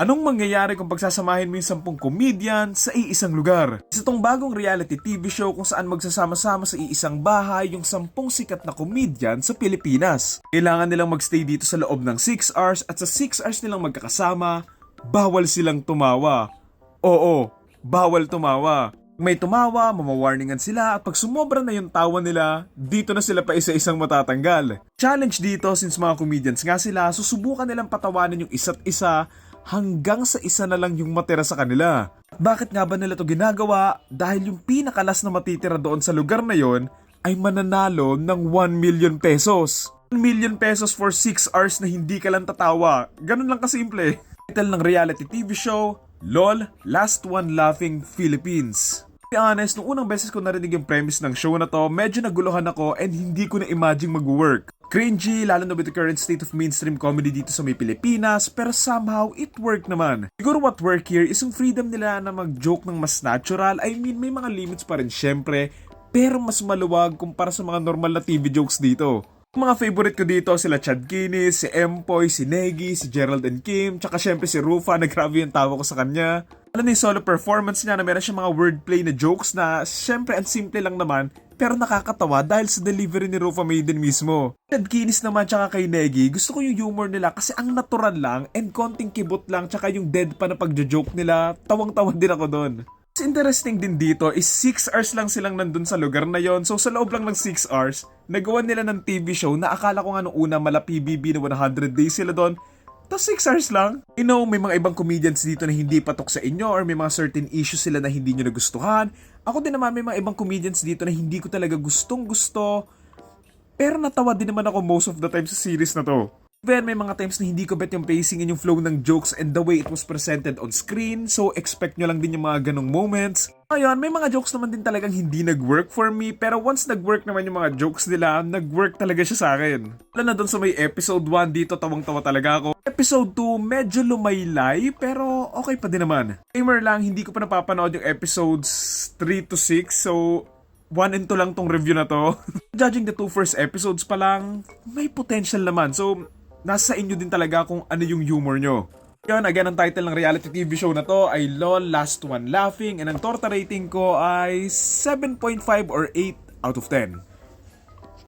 Anong mangyayari kung pagsasamahin mo yung sampung comedian sa iisang lugar? Isa tong bagong reality TV show kung saan magsasama-sama sa iisang bahay yung sampung sikat na comedian sa Pilipinas. Kailangan nilang magstay dito sa loob ng 6 hours at sa 6 hours nilang magkakasama, bawal silang tumawa. Oo, bawal tumawa. May tumawa, mamawarningan sila at pag sumobra na yung tawa nila, dito na sila pa isa-isang matatanggal. Challenge dito since mga comedians nga sila, susubukan nilang patawanin yung isa't isa hanggang sa isa na lang yung matira sa kanila. Bakit nga ba nila to ginagawa? Dahil yung pinakalas na matitira doon sa lugar na yon ay mananalo ng 1 million pesos. 1 million pesos for 6 hours na hindi ka lang tatawa. Ganun lang kasimple. Title ng reality TV show, LOL, Last One Laughing Philippines. To be honest, nung unang beses ko narinig yung premise ng show na to, medyo naguluhan ako and hindi ko na imagine mag-work. Cringy, lalo na with the current state of mainstream comedy dito sa may Pilipinas, pero somehow it worked naman. Siguro what work here is yung freedom nila na mag-joke ng mas natural. I mean, may mga limits pa rin syempre, pero mas maluwag kumpara sa mga normal na TV jokes dito. Mga favorite ko dito sila Chad Guinness, si Empoy, si Negi, si Gerald and Kim, tsaka syempre si Rufa na grabe yung tawa ko sa kanya. Alam niyo yung solo performance niya na meron siyang mga wordplay na jokes na syempre ang simple lang naman pero nakakatawa dahil sa delivery ni Rufa Maiden mismo. Chad Guinness naman tsaka kay Negi, gusto ko yung humor nila kasi ang natural lang and konting kibot lang tsaka yung dead pa na pagjo-joke nila, tawang-tawa din ako doon. What's interesting din dito is 6 hours lang silang nandun sa lugar na yon. So sa loob lang ng 6 hours, nagawa nila ng TV show na akala ko nga nung una mala PBB na 100 days sila doon. Tapos 6 hours lang. You know, may mga ibang comedians dito na hindi patok sa inyo or may mga certain issues sila na hindi nyo nagustuhan. Ako din naman may mga ibang comedians dito na hindi ko talaga gustong gusto. Pero natawa din naman ako most of the time sa series na to. Then may mga times na hindi ko bet yung pacing and yung flow ng jokes and the way it was presented on screen. So expect nyo lang din yung mga ganong moments. Ngayon, may mga jokes naman din talagang hindi nag-work for me. Pero once nag-work naman yung mga jokes nila, nag-work talaga siya sa akin. Lalo na doon sa may episode 1 dito, tawang-tawa talaga ako. Episode 2, medyo lumaylay, pero okay pa din naman. Timer lang, hindi ko pa napapanood yung episodes 3 to 6, so 1 and 2 lang tong review na to. Judging the two first episodes pa lang, may potential naman. So, nasa inyo din talaga kung ano yung humor nyo. Yun, again, ang title ng reality TV show na to ay LOL Last One Laughing and ang torta rating ko ay 7.5 or 8 out of 10.